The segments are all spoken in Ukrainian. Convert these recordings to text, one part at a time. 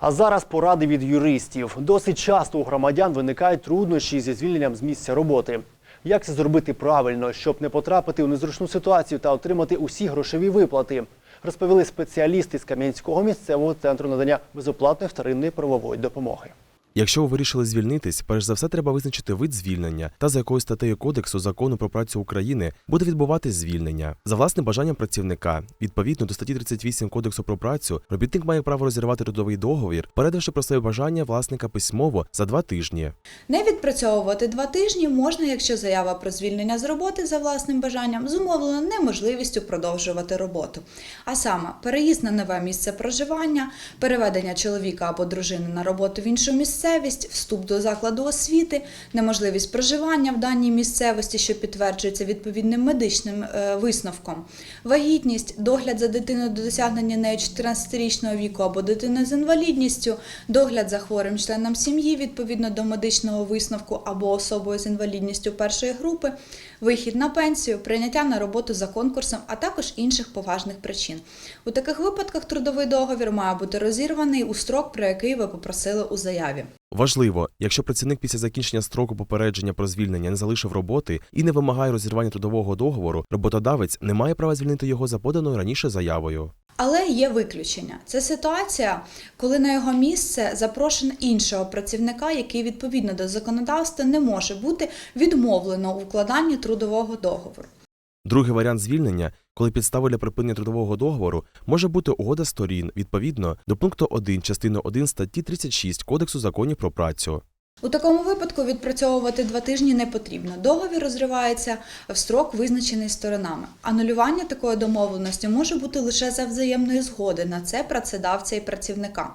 А зараз поради від юристів. Досить часто у громадян виникають труднощі зі звільненням з місця роботи. Як це зробити правильно, щоб не потрапити у незручну ситуацію та отримати усі грошові виплати? Розповіли спеціалісти з Кам'янського місцевого центру надання безоплатної вторинної правової допомоги. Якщо ви вирішили звільнитись, перш за все треба визначити вид звільнення та за якою статтею Кодексу закону про працю України буде відбуватись звільнення за власним бажанням працівника. Відповідно до статті 38 Кодексу про працю, робітник має право розірвати трудовий договір, передавши про своє бажання власника письмово за два тижні. Не відпрацьовувати два тижні можна, якщо заява про звільнення з роботи за власним бажанням зумовлена неможливістю продовжувати роботу. А саме переїзд на нове місце проживання, переведення чоловіка або дружини на роботу в іншу місцевість, вступ до закладу освіти, неможливість проживання в даній місцевості, що підтверджується відповідним медичним е, висновком, вагітність, догляд за дитиною до досягнення нею 14-річного віку або дитини з інвалідністю, догляд за хворим членом сім'ї відповідно до медичного висновку або особою з інвалідністю першої групи, вихід на пенсію, прийняття на роботу за конкурсом, а також інших поважних причин. У таких випадках трудовий договір має бути розірваний у строк, про який ви попросили у заяві. Важливо, якщо працівник після закінчення строку попередження про звільнення не залишив роботи і не вимагає розірвання трудового договору, роботодавець не має права звільнити його за поданою раніше заявою. Але є виключення. Це ситуація, коли на його місце запрошено іншого працівника, який відповідно до законодавства не може бути відмовлено у вкладанні трудового договору. Другий варіант звільнення, коли підставою для припинення трудового договору може бути угода сторін відповідно до пункту 1 частини 1 статті 36 Кодексу законів про працю. У такому випадку відпрацьовувати два тижні не потрібно. Договір розривається в строк, визначений сторонами. Анулювання такої домовленості може бути лише за взаємної згоди на це працедавця і працівника.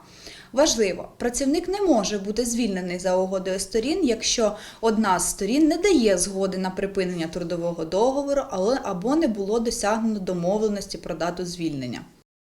Важливо, працівник не може бути звільнений за угодою сторін, якщо одна з сторін не дає згоди на припинення трудового договору, або не було досягнено домовленості про дату звільнення.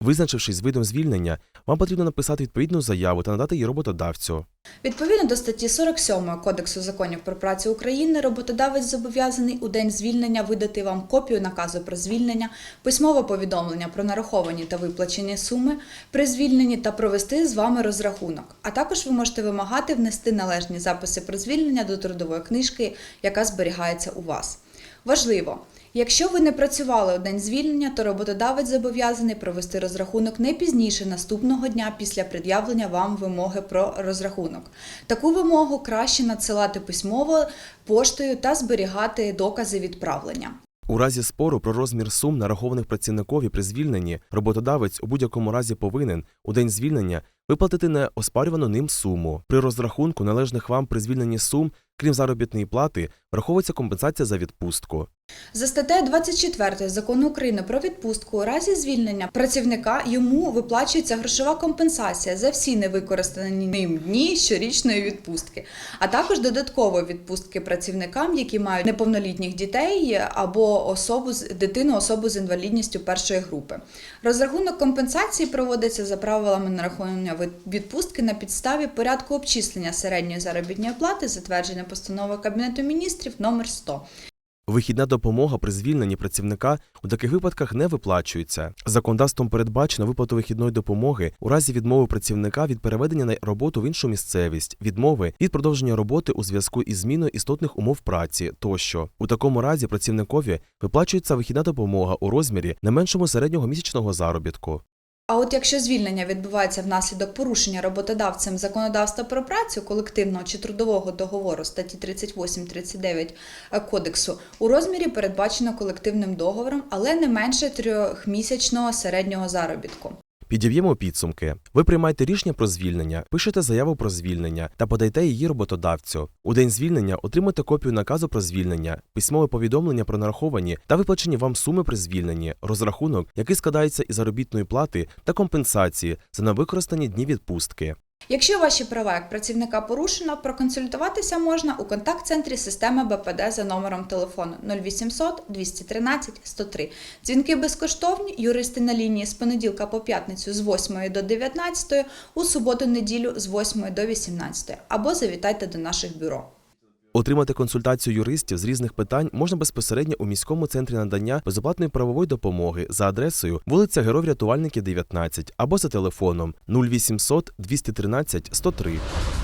Визначившись з видом звільнення, вам потрібно написати відповідну заяву та надати її роботодавцю. Відповідно до статті 47 Кодексу законів про працю України, роботодавець зобов'язаний у день звільнення видати вам копію наказу про звільнення, письмове повідомлення про нараховані та виплачені суми при звільненні та провести з вами розрахунок. А також ви можете вимагати внести належні записи про звільнення до трудової книжки, яка зберігається у вас. Важливо! Якщо ви не працювали у день звільнення, то роботодавець зобов'язаний провести розрахунок не пізніше наступного дня після пред'явлення вам вимоги про розрахунок. Таку вимогу краще надсилати письмово поштою та зберігати докази відправлення. У разі спору про розмір сум, нарахованих працівникові при звільненні, роботодавець у будь-якому разі повинен у день звільнення виплатити неоспарювану ним суму. При розрахунку належних вам при звільненні сум, крім заробітної плати, враховується компенсація за відпустку. За статтею 24 закону України про відпустку у разі звільнення працівника йому виплачується грошова компенсація за всі невикористані ним дні щорічної відпустки, а також додаткової відпустки працівникам, які мають неповнолітніх дітей або особу з дитину, особу з інвалідністю першої групи. Розрахунок компенсації проводиться за правилами нарахування відпустки на підставі порядку обчислення середньої заробітної плати, затвердження постанови Кабінету міністрів номер 100. Вихідна допомога при звільненні працівника у таких випадках не виплачується. Законодавством передбачено виплату вихідної допомоги у разі відмови працівника від переведення на роботу в іншу місцевість, відмови від продовження роботи у зв'язку із зміною істотних умов праці тощо. У такому разі працівникові виплачується вихідна допомога у розмірі не меншому середнього місячного заробітку. А от якщо звільнення відбувається внаслідок порушення роботодавцем законодавства про працю колективного чи трудового договору статті 38-39 кодексу у розмірі передбачено колективним договором, але не менше трьохмісячного середнього заробітку. Підіб'ємо підсумки. Ви приймаєте рішення про звільнення, пишете заяву про звільнення та подаєте її роботодавцю. У день звільнення отримуєте копію наказу про звільнення, письмове повідомлення про нараховані та виплачені вам суми при звільненні, розрахунок, який складається із заробітної плати та компенсації за невикористані дні відпустки. Якщо ваші права як працівника порушено, проконсультуватися можна у контакт-центрі системи БПД за номером телефону 0800 213 103. Дзвінки безкоштовні, юристи на лінії з понеділка по п'ятницю з 8 до 19, у суботу-неділю з 8 до 18, або завітайте до наших бюро. Отримати консультацію юристів з різних питань можна безпосередньо у міському центрі надання безоплатної правової допомоги за адресою вулиця Героїв Рятувальники, 19 або за телефоном 0800 213 103.